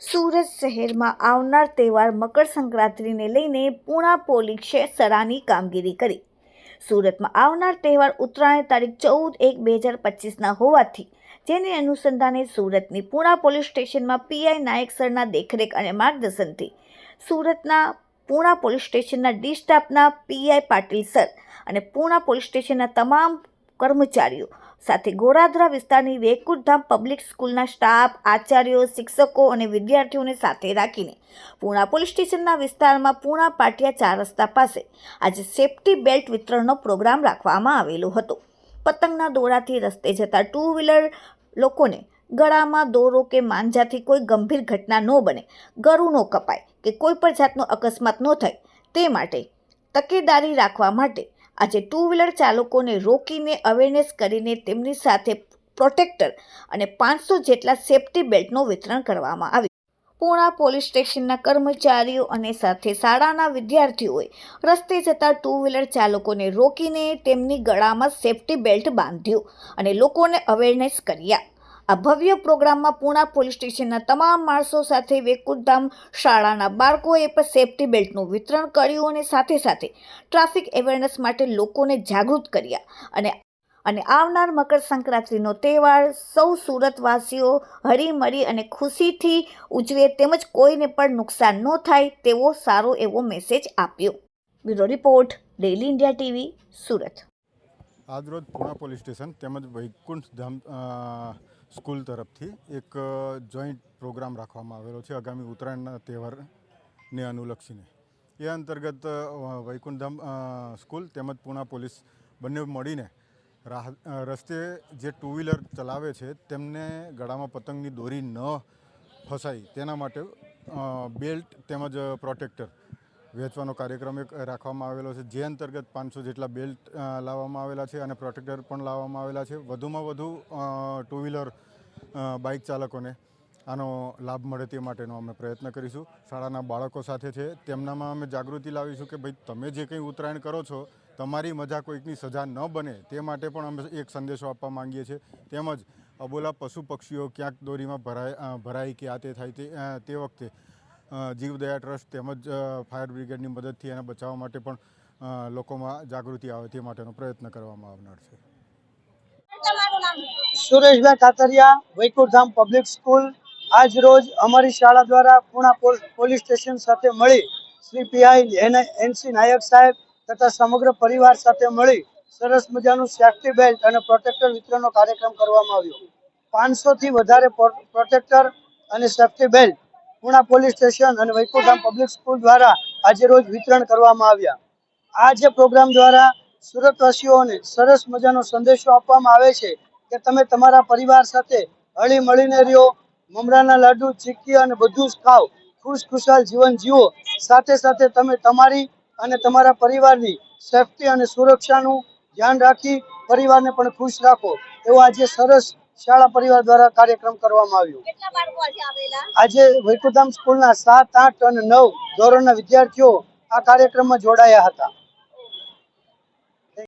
સુરત શહેરમાં આવનાર તહેવાર મકર સંક્રાંતિને લઈને પૂણા પોલીસે સરાની કામગીરી કરી. સુરતમાં આવનાર તહેવાર ઉત્તરાયણ તારીખ ચૌદ એક બે હજાર પચીસના હોવાથી જેને અનુસંધાને સુરતની પૂણા પોલીસ સ્ટેશનમાં પીઆઈ નાયક સરના દેખરેખ અને માર્ગદર્શનથી સુરતના પૂણા પોલીસ સ્ટેશનના ડી સ્ટાફના પીઆઈ પાટીલ સર અને પૂણા પોલીસ સ્ટેશનના તમામ કર્મચારીઓ સાથે ગોરાધરા વિસ્તારની વેકુટધામ પબ્લિક સ્કૂલના સ્ટાફ, આચાર્યો, શિક્ષકો અને વિદ્યાર્થીઓને સાથે રાખીને પૂણા પોલીસ સ્ટેશનના વિસ્તારમાં પૂણા પાટિયા ચાર રસ્તા પાસે આજે સેફટી બેલ્ટ વિતરણનો પ્રોગ્રામ રાખવામાં આવેલો હતો. પતંગના દોરાથી રસ્તે જતા ટુ વ્હીલર લોકોને ગળામાં દોરો કે માંજાથી કોઈ ગંભીર ઘટના ન બને, ગરું ન કપાય કે કોઈ પણ જાતનો અકસ્માત ન થાય તે માટે તકેદારી રાખવા માટે આજે ટુ વ્હીલર ચાલકોને રોકીને અવેરનેસ કરીને તેમની સાથે પ્રોટેક્ટર અને પાંચસો જેટલા સેફટી બેલ્ટનું વિતરણ કરવામાં આવ્યું. પૂણા પોલીસ સ્ટેશનના કર્મચારીઓ અને સાથે શાળાના વિદ્યાર્થીઓએ રસ્તે જતા ટુ વ્હીલર ચાલકોને રોકીને તેમની ગળામાં સેફટી બેલ્ટ બાંધ્યું અને લોકોને અવેરનેસ કર્યા. આ ભવ્ય પ્રોગ્રામમાં પૂણા પોલીસ સ્ટેશનના તમામ માણસો સાથે વેકુરધામ શાળાના બાળકોએ પણ સેફટી બેલ્ટનું વિતરણ કર્યું અને સાથે સાથે ટ્રાફિક અવેરનેસ માટે લોકોને જાગૃત કર્યા. અને અને આવનાર મકર સંક્રાંતિનો તહેવાર સૌ સુરતવાસીઓ હળીમળી અને ખુશીથી ઉજવે તેમજ કોઈને પણ નુકસાન ન થાય તેવો સારો એવો મેસેજ આપ્યો. Bureau report, daily India TV, Surat. આજરોજ પૂણા પોલીસ સ્ટેશન તેમજ વૈકુંઠ ધામ સ્કૂલ તરફથી એક જોઈન્ટ પ્રોગ્રામ રાખવામાં આવેલો છે આગામી ઉત્તરાયણના તહેવારને અનુલક્ષીને. એ અંતર્ગત વૈકુંઠ ધામ સ્કૂલ તેમજ પૂણા પોલીસ બંને મળીને રાહ રસ્તે જે ટુ વ્હીલર ચલાવે છે તેમને ગળામાં પતંગની દોરી ન ફસાય તેના માટે બેલ્ટ તેમજ પ્રોટેક્ટર વેચવાનો કાર્યક્રમ એક રાખવામાં આવેલો છે. જે અંતર્ગત પાંચસો જેટલા બેલ્ટ લાવવામાં આવેલા છે અને પ્રોટેક્ટર પણ લાવવામાં આવેલા છે. વધુમાં વધુ ટુ વ્હીલર બાઇક ચાલકોને આનો લાભ મળે તે માટેનો અમે પ્રયત્ન કરીશું. શાળાના બાળકો સાથે છે. તેમનામાં અમે જાગૃતિ લાવીશું કે ભાઈ તમે જે કંઈ ઉત્તરાયણ કરો છો, તમારી મજા કોઈકની સજા ન બને તે માટે પણ અમે એક સંદેશો આપવા માંગીએ છીએ. તેમજ અબોલા પશુ પક્ષીઓ ક્યાંક દોરીમાં ભરાય ભરાય કે આ તે થાય તે વખતે જીવદયા ટ્રસ્ટ તેમજ ફાયર બ્રિગેડની મદદથી એને બચાવવા માટે પણ લોકોમાં જાગૃતિ આવે તે માટેનો પ્રયત્ન કરવામાં આવનાર છે. Sureshbhai Katariya, Vaikunthdham public school. આજ રોજ અમારી શાળા દ્વારા પૂણા પોલ- પોલીસ સ્ટેશન સાથે મળી શ્રી પીઆઈ એનસી નાયક સાહેબ તથા સમગ્ર પરિવાર સાથે મળી સરસ મજાનું સેફ્ટી બેલ્ટ અને પ્રોટેક્ટર વિતરણનો કાર્યક્રમ કરવામાં આવ્યો. પાંચસો થી વધારે પ્રોટેક્ટર અને safety belt Puna police station અને વૈકુંઠામ પબ્લિક સ્કૂલ દ્વારા આજે રોજ વિતરણ કરવામાં આવ્યા. આ જે પ્રોગ્રામ દ્વારા સુરતવાસીઓને સરસ મજાનો સંદેશો આપવામાં આવે છે કે તમે તમારા પરિવાર સાથે હળી મળીને રહ્યો, મમરાના લાડુ ચીકી અને બધું જ ખાઓ ખુશ ખુશાલ જીવન જીવો. સાથે સાથે તમે તમારી અને તમારા પરિવારની સેફટી અને સુરક્ષાનું ધ્યાન રાખી પરિવારને પણ ખુશ રાખો. એવો આજે સરસ શાળા પરિવાર દ્વારા કાર્યક્રમ કરવામાં આવ્યો. આજે વૈકુંઠધામ સ્કૂલના સાત આઠ અને નવ ધોરણના વિદ્યાર્થીઓ આ કાર્યક્રમમાં જોડાયા હતા.